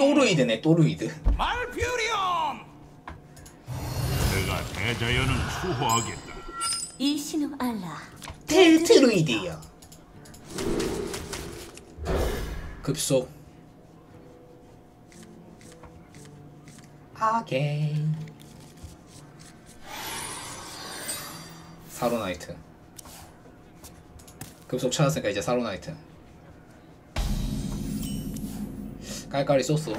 또르이드네 또르이드. 말퓨리온! 내가 대자연을 수호하겠다. 이신우 알라. 텔트루이드요. 급소. 아게. 사로나이트. 급속 찾았으니까 이제 사로나이트 깔깔이 소스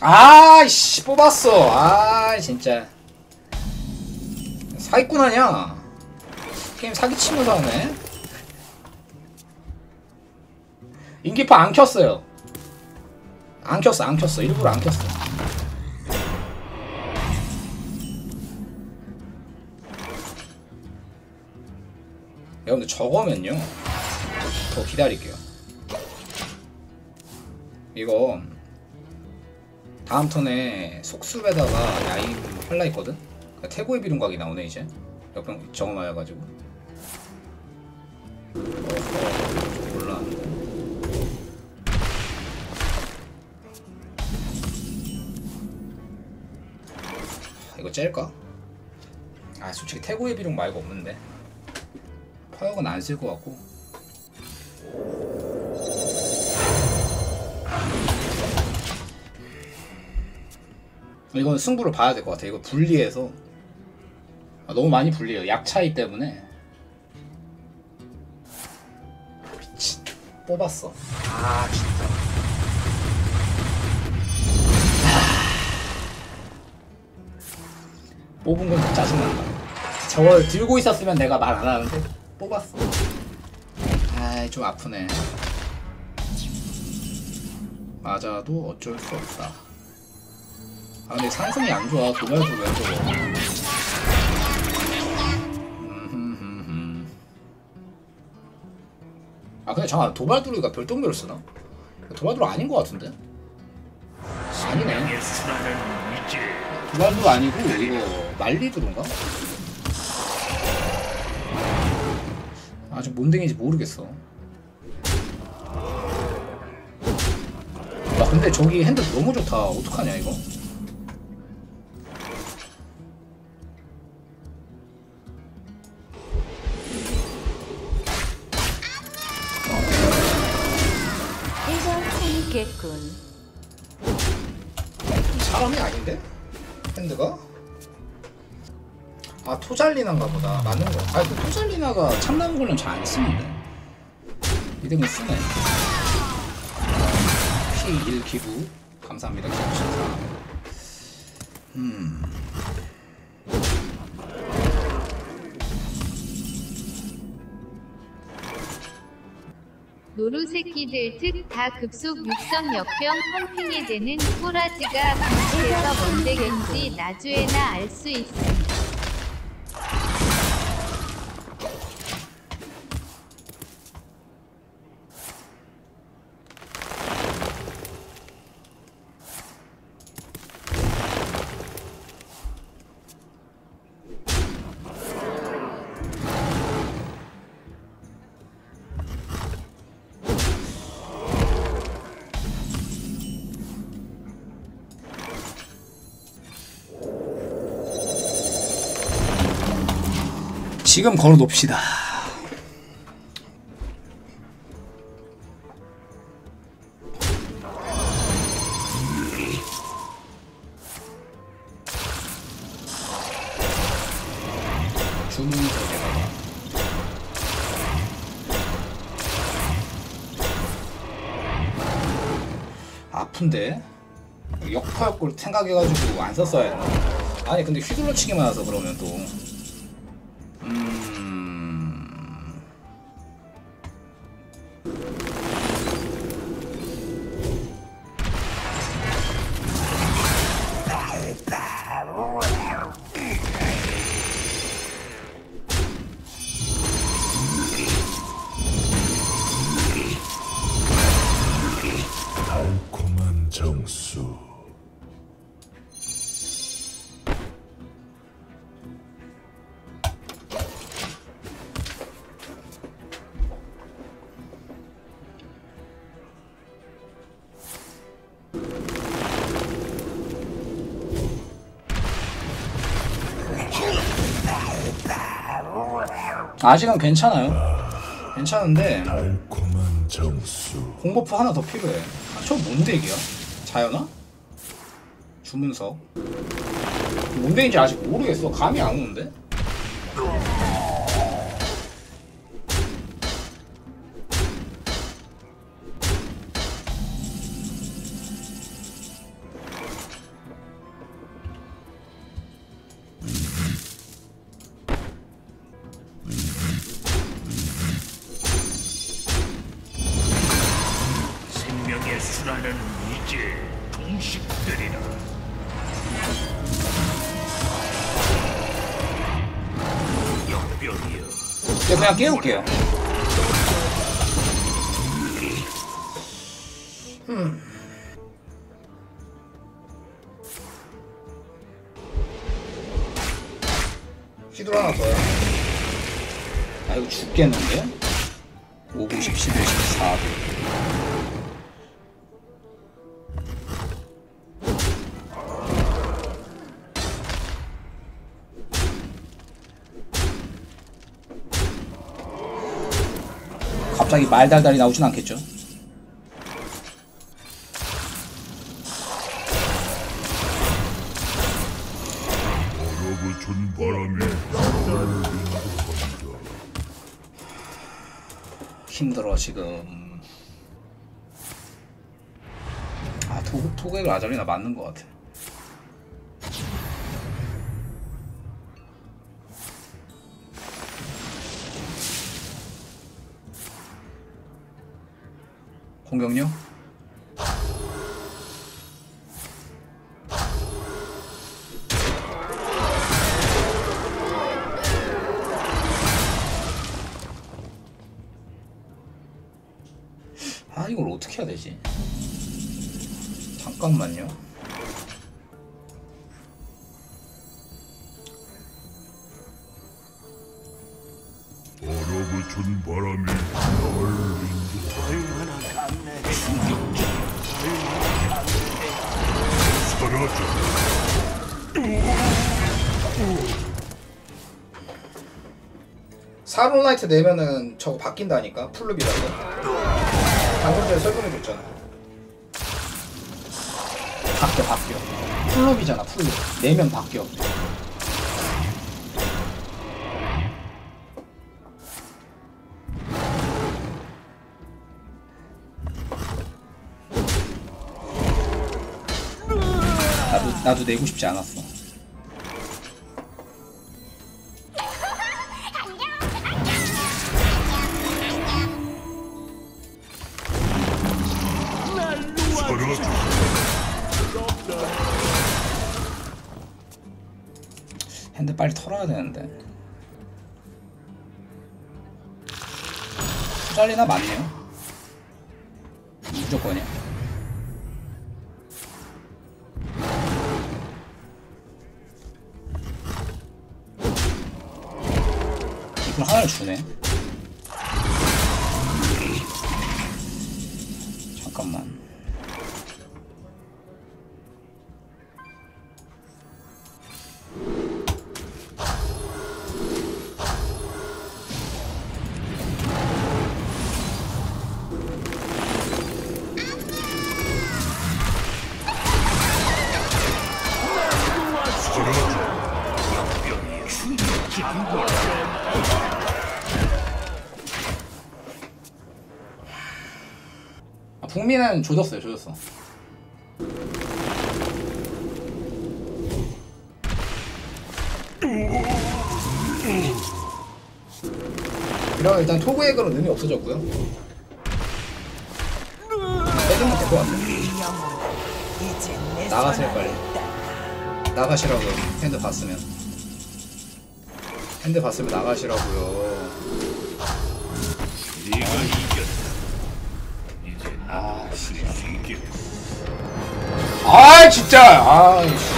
아이씨 뽑았어. 아 진짜. 사기꾼 아냐 게임 사기치면서 하네. 인기파 안 켰어요. 안 켰어 안 켰어. 일부러 안 켰어 여러분들 저거면요. 더 기다릴게요. 이거 다음 턴에 속숲에다가 야임 할라 했거든? 그러니까 태고의 비룡각이 나오네 이제. 역병 어허 몰라. 하, 이거 짤까? 아 솔직히 태고의 비룡 말고 없는데 퍼역은 안 쓸 것 같고 이건 승부를 봐야 될 것 같아. 이거 분리해서 아, 너무 많이 분리해요. 약 차이 때문에 미친 뽑았어. 아 진짜. 아. 뽑은 건좀 짜증난다. 저걸 들고 있었으면 내가 말 안 하는데 뽑았어. 아좀 아프네. 맞아도 어쩔 수 없다. 아 근데 상승이 안 좋아 도발도 왜 저거 음흠흠흠. 아 근데 잠깐 도발두루가 별똥별을 쓰나? 도발두루 아닌 것 같은데? 아니네 도발두루 아니고 이거 말리두루인가? 아직 뭔 댕인지 모르겠어 아 근데 저기 핸드 너무 좋다 어떡하냐 이거 사람이 아닌데? 핸드가? 아 토잘리나인가 보다 맞는 거. 아그 토잘리나가 참나무 걸면 잘 안 쓰는데. 이등은 쓰네. P1 기부 감사합니다. 기부 신사. 음. 노루새끼들 특 다 급속 육성 역병 펌핑이 되는 꼬라지가 방치해서 뭔데겠지 나주에나 알 수 있음. 지금 걸어. 주문서에다가 아픈데 역파역골 생각해가지고 안 썼어야 했나? 아니 근데 휘둘러 치기만 해서 그러면 또 아직은 괜찮아요. 괜찮은데 달콤한 정수. 공버프 하나 더 필요해. 아, 저 뭔 덱이야? 자연아? 주문석. 뭔덱인지 아직 모르겠어. 감이 안 오는데? 순환은 이제 동식들이라. 역병이여. 이제 그냥 깨울게요. 휘둘 하나 더요. 아 이거 죽겠는데? 5, 9, 10, 11, 14. 갑자기 말달달이 나오진 않겠죠? 힘들어 지금. 아 토, 토객을 아자리나 맞는 것 같아 공격력? 아 이걸 어떻게 해야 되지? 잠깐만요. 바람이 나를 인도한다. 사론라이트 내면은 저거 바뀐다니까 풀룹이라고. 방금 전에 설명해줬잖아. 바뀌어 바뀌어. 풀룹이잖아 풀룹. 내면 바뀌어. 나도 나도 내고 싶지 않았어. 빨리 털어야 되는데. 잘리나 맞네요. 무조건이야. 이걸 하나를 주네. 아, 북미는 조졌어요, 조졌어. 그럼 일단 토그액으로 의미 없어졌고요. 빼주면 될것 같아요. 나가세요 빨리. 나가시라고요. 핸드 봤으면. 핸드 봤으면 나가시라고요. 네가 이겼다. 이제 아. 아 진짜. 아. 씨.